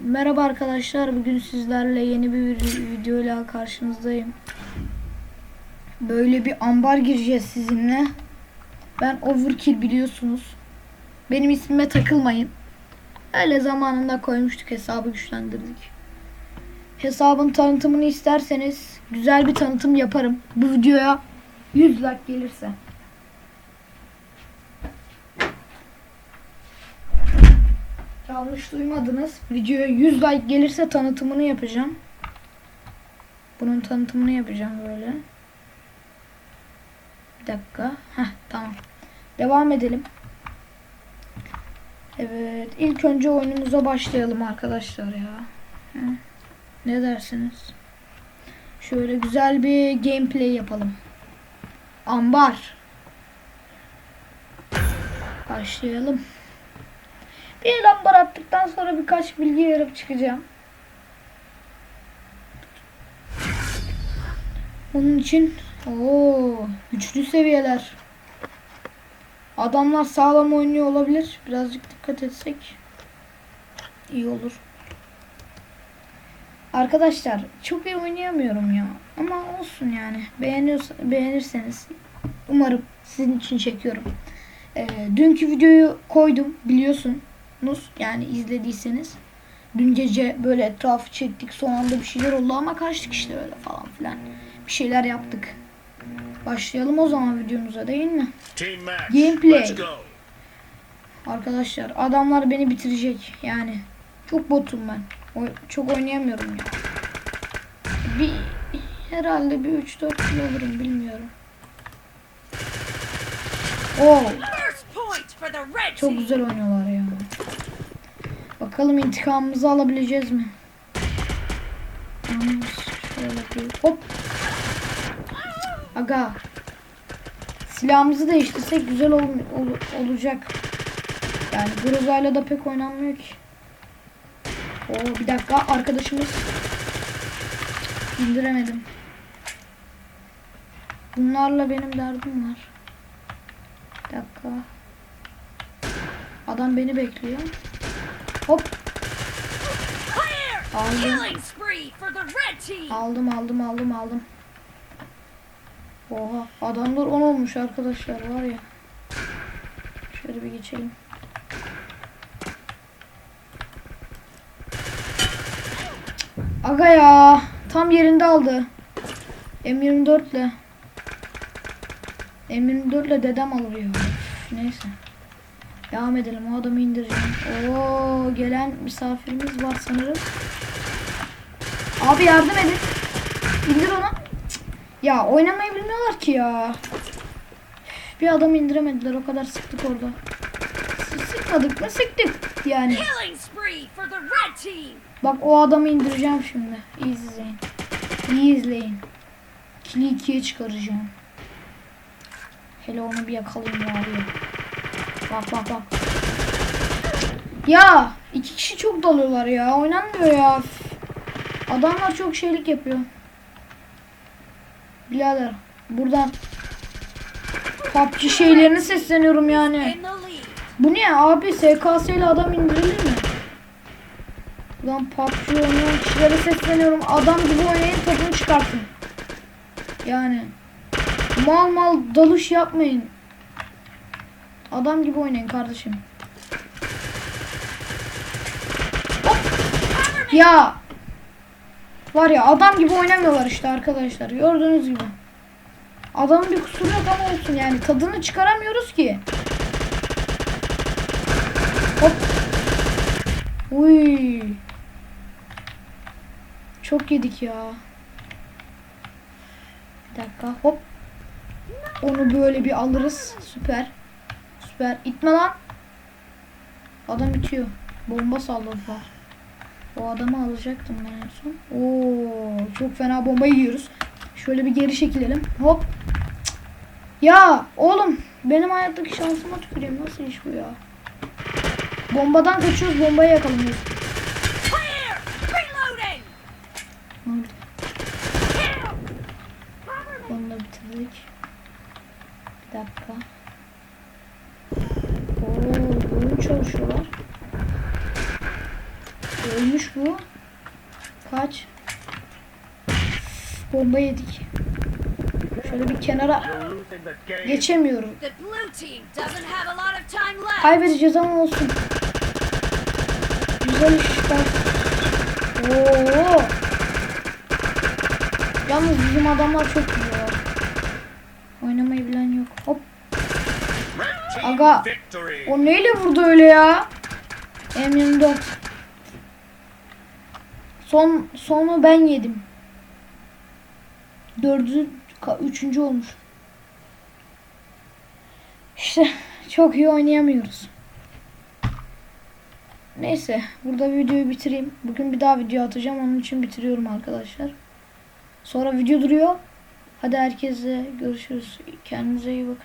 Merhaba arkadaşlar. Bugün sizlerle yeni bir videoyla karşınızdayım. Böyle bir ambar gireceğiz sizinle. Ben Overkill biliyorsunuz. Benim ismime takılmayın. Öyle zamanında koymuştuk hesabı güçlendirdik. Hesabın tanıtımını isterseniz güzel bir tanıtım yaparım. Bu videoya 100 like gelirse. Yanlış duymadınız. Videoya 100 like gelirse tanıtımını yapacağım. Bunun tanıtımını yapacağım böyle. Bir dakika. Heh tamam. Devam edelim. Evet. ilk önce oyunumuza başlayalım arkadaşlar ya. Ne dersiniz? Şöyle güzel bir gameplay yapalım. Ambar. Başlayalım. Bir attıktan sonra birkaç bilgi verip çıkacağım. Onun için o güçlü seviyeler. Adamlar sağlam oynuyor olabilir. Birazcık dikkat etsek iyi olur. Arkadaşlar çok iyi oynayamıyorum ya. Ama olsun yani. Beğeniyorsa, beğenirseniz umarım sizin için çekiyorum. Ee, dünkü videoyu koydum biliyorsun biliyorsunuz. Yani izlediyseniz. Dün gece böyle etrafı çektik. Son anda bir şeyler oldu ama kaçtık işte öyle falan filan. Bir şeyler yaptık. Başlayalım o zaman videomuza değil mi? Gameplay. Arkadaşlar adamlar beni bitirecek yani. Çok botum ben. O, çok oynayamıyorum ya. Bir herhalde bir 3-4 kilo olurum bilmiyorum. Oo, red çok güzel oynuyorlar ya. Bakalım intikamımızı alabileceğiz mi? Şöyle bir hop. Aga. Silahımızı değiştirsek güzel ol, ol- olacak. Yani Groza'yla da pek oynanmıyor ki. Oo bir dakika arkadaşımız indiremedim. Bunlarla benim derdim var. Bir dakika. Adam beni bekliyor. Hop aldım. Aldım aldım aldım aldım. Oha adamlar 10 olmuş arkadaşlar var ya. Şöyle bir geçelim. Aga ya tam yerinde aldı. M24 ile M24 ile dedem. Üf, Neyse. Devam edelim o adamı indireceğim. Oo gelen misafirimiz var sanırım. Abi yardım edin. İndir onu. Cık. Ya oynamayı bilmiyorlar ki ya. Bir adam indiremediler o kadar sıktık orada. Sıkmadık mı sıktık yani. Bak o adamı indireceğim şimdi. İyi izleyin. İyi izleyin. Kili ikiye çıkaracağım. Hele onu bir yakalayayım ya. Bak bak bak. Ya iki kişi çok dalıyorlar ya. Oynanmıyor ya. Adamlar çok şeylik yapıyor. Birader buradan PUBG şeylerini sesleniyorum yani. Bu ne abi? SKS ile adam indirilir mi? Lan PUBG oynayan kişilere sesleniyorum. Adam gibi oynayın tadını çıkartın. Yani. Mal mal dalış yapmayın. Adam gibi oynayın kardeşim. Ya. Var ya adam gibi oynamıyorlar işte arkadaşlar. Gördüğünüz gibi. Adamın bir kusuru yok ama olsun yani. Tadını çıkaramıyoruz ki. Hop. Uy. Çok yedik ya. Bir dakika hop. Onu böyle bir alırız. Süper. Süper. İtme lan. Adam itiyor. Bomba salladılar. O adamı alacaktım ben en son. Oo, çok fena bomba yiyoruz. Şöyle bir geri çekilelim. Hop. Ya oğlum benim hayattaki şansıma tüküreyim. Nasıl iş bu ya? Bombadan kaçıyoruz. Reloading. Kill. Onu da bitirdik. Bir dakika. Ölmüş bu. Kaç. Bomba yedik. Şöyle bir kenara geçemiyorum. Kaybedeceğiz ama olsun. Güzel işler. Oo. Yalnız bizim adamlar çok iyi ya. Oynamayı bilen yok. Hop. Aga. O neyle vurdu öyle ya? M24. Son sonu ben yedim. Dördü, ka- üçüncü olmuş. İşte çok iyi oynayamıyoruz. Neyse burada videoyu bitireyim. Bugün bir daha video atacağım. Onun için bitiriyorum arkadaşlar. Sonra video duruyor. Hadi herkese görüşürüz. Kendinize iyi bakın.